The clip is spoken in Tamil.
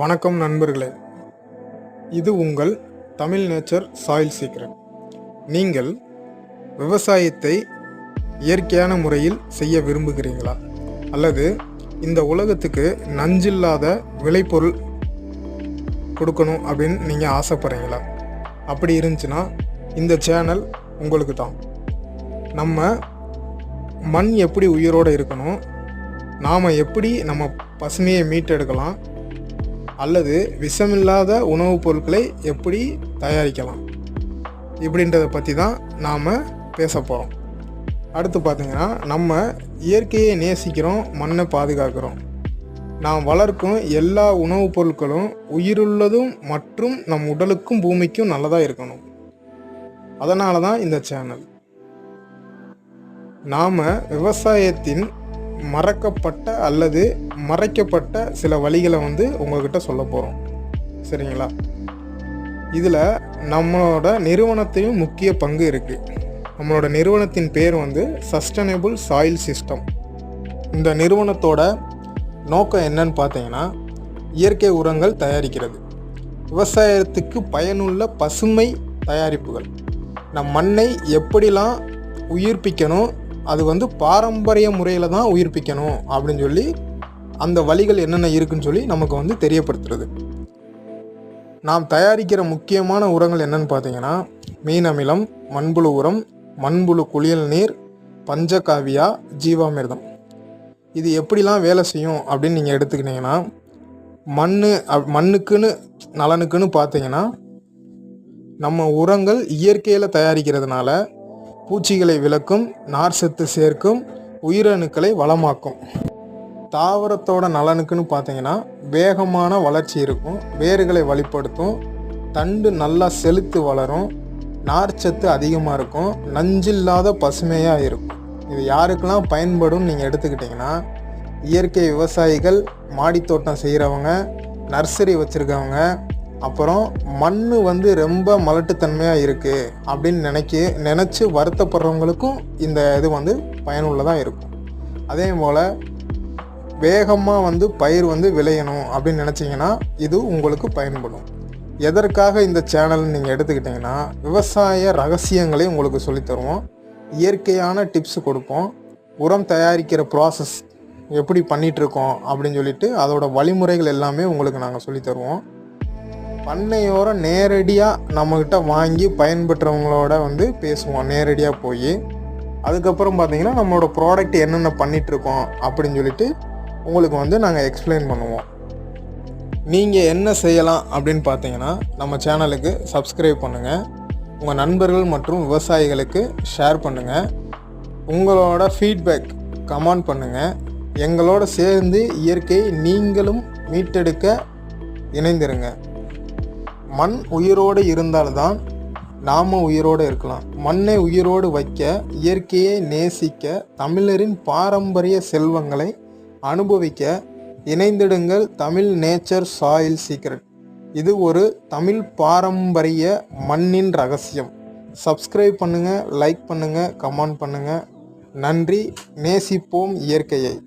வணக்கம் நண்பர்களே. இது உங்கள் தமிழ் நேச்சர் சாயில் சீக்கிரம். நீங்கள் விவசாயத்தை இயற்கையான முறையில் செய்ய விரும்புகிறீங்களா அல்லது இந்த உலகத்துக்கு நஞ்சில்லாத விளைபொருள் கொடுக்கணும் அப்படின்னு நீங்கள் ஆசைப்படுறீங்களா? அப்படி இருந்துச்சுன்னா இந்த சேனல் உங்களுக்கு தான். நம்ம மண் எப்படி உயிரோடு இருக்கணும்? நாம் எப்படி நம்ம பசுமையை மீட்டெடுக்கலாம்? அல்லது விஷமில்லாத உணவுப் பொருட்களை எப்படி தயாரிக்கலாம்? இப்படின்றத பற்றி தான் நாம் பேச போகிறோம் அடுத்து பார்த்திங்கன்னா நம்ம இயற்கையை நேசிக்கிறோம் மண்ணை பாதுகாக்கிறோம். நாம் வளர்க்கும் எல்லா உணவுப் பொருட்களும் உயிருள்ளதும் மற்றும் நம் உடலுக்கும் பூமிக்கும் நல்லதாக இருக்கணும். அதனால தான் இந்த சேனல். நாம் விவசாயத்தின் மறக்கப்பட்ட அல்லது மறைக்கப்பட்ட சில வழிகளை வந்து உங்கள்கிட்ட சொல்ல போகிறோம் சரிங்களா? இதில் நம்மளோட நிறுவனத்தையும் முக்கிய பங்கு இருக்குது நம்மளோட நிறுவனத்தின் பேர் வந்து சஸ்டைனபிள் சாயில் சிஸ்டம் இந்த நிறுவனத்தோட நோக்கம் என்னன்னு பார்த்தீங்கன்னா இயற்கை உரங்கள் தயாரிக்கிறது. விவசாயத்துக்கு பயனுள்ள பசுமை தயாரிப்புகள். நம் மண்ணை எப்படிலாம் உயிர்ப்பிக்கணும் அது வந்து பாரம்பரிய முறையில் தான் உயிர்ப்பிக்கணும் அப்படின்னு சொல்லி அந்த வழிகள் என்னென்ன இருக்குன்னு சொல்லி நமக்கு வந்து தெரியப்படுத்துறது. நாம் தயாரிக்கிற முக்கியமான உரங்கள் என்னன்னு பார்த்தீங்கன்னா மீன் அமிலம் மண்புழு உரம் மண்புழு குளியல் நீர் பஞ்சகாவியா ஜீவாமிர்தம். இது எப்படிலாம் வேலை செய்யும் அப்படின்னு நீங்கள் எடுத்துக்கிட்டிங்கன்னா மண் மண்ணுக்குன்னு நலனுக்குன்னு பார்த்தீங்கன்னா நம்ம உரங்கள் இயற்கையில் தயாரிக்கிறதுனால பூச்சிகளை விளக்கும் நார் சத்து சேர்க்கும் உயிரணுக்களை வளமாக்கும். தாவரத்தோட நலனுக்குன்னு பார்த்தீங்கன்னா வேகமான வளர்ச்சி இருக்கும் வேர்களை வழிப்படுத்தும் தண்டு நல்லா செலுத்து வளரும் நார்ச்சத்து அதிகமாக இருக்கும் நஞ்சில்லாத பசுமையாக இருக்கும். இது யாருக்கெல்லாம் பயன்படும் நீங்கள் எடுத்துக்கிட்டிங்கன்னா இயற்கை விவசாயிகள் மாடித்தோட்டம் செய்கிறவங்க நர்சரி வச்சுருக்கவங்க அப்புறம் மண் வந்து ரொம்ப மலட்டுத்தன்மையாக இருக்குது அப்படின்னு நினைக்க நினச்சி வருத்தப்படுறவங்களுக்கும் இந்த இது வந்து பயனுள்ளதாக இருக்கும். அதே போல் வேகமாக வந்து பயிர் வந்து விளையணும் அப்படின்னு நினச்சிங்கன்னா இது உங்களுக்கு பயன்படும். எதற்காக இந்த சேனல் நீங்கள் எடுத்துக்கிட்டிங்கன்னா விவசாய ரகசியங்களை உங்களுக்கு சொல்லித்தருவோம் இயற்கையான டிப்ஸ் கொடுப்போம். உரம் தயாரிக்கிற ப்ராசஸ் எப்படி பண்ணிகிட்ருக்கோம் அப்படின்னு சொல்லிட்டு அதோட வழிமுறைகள் எல்லாமே உங்களுக்கு நாங்கள் சொல்லித்தருவோம் பண்ணையோரம் நேரடியாக நம்மக்கிட்ட வாங்கி பயன்பெற்றவங்களோட வந்து பேசுவோம் நேரடியாக போய். அதுக்கப்புறம் பார்த்தீங்கன்னா நம்மளோட ப்ராடக்ட் என்னென்ன பண்ணிகிட்ருக்கோம் அப்படின்னு சொல்லிட்டு உங்களுக்கு வந்து நாங்கள் எக்ஸ்பிளைன் பண்ணுவோம். நீங்கள் என்ன செய்யலாம் அப்படின்னு பார்த்தீங்கன்னா நம்ம சேனலுக்கு சப்ஸ்கிரைப் பண்ணுங்கள் உங்கள் நண்பர்கள் மற்றும் விவசாயிகளுக்கு ஷேர் பண்ணுங்கள் உங்களோட ஃபீட்பேக் கமெண்ட் பண்ணுங்கள் எங்களோட சேர்ந்து இயற்கை நீங்களும் மீட்டெடுக்க இணைந்திருங்க. மண் உயிரோடு இருந்தால்தான் நாம் உயிரோடு இருக்கலாம். மண்ணை உயிரோடு வைக்க இயற்கையை நேசிக்க தமிழரின் பாரம்பரிய செல்வங்களை அனுபவிக்க இணைந்திடுங்கள் தமிழ் நேச்சர் சாயில் சீக்ரெட். இது ஒரு தமிழ் பாரம்பரிய மண்ணின் ரகசியம். சப்ஸ்கிரைப் பண்ணுங்கள் லைக் பண்ணுங்கள் கமெண்ட் பண்ணுங்கள் நன்றி நேசிப்போம் இயற்கையை.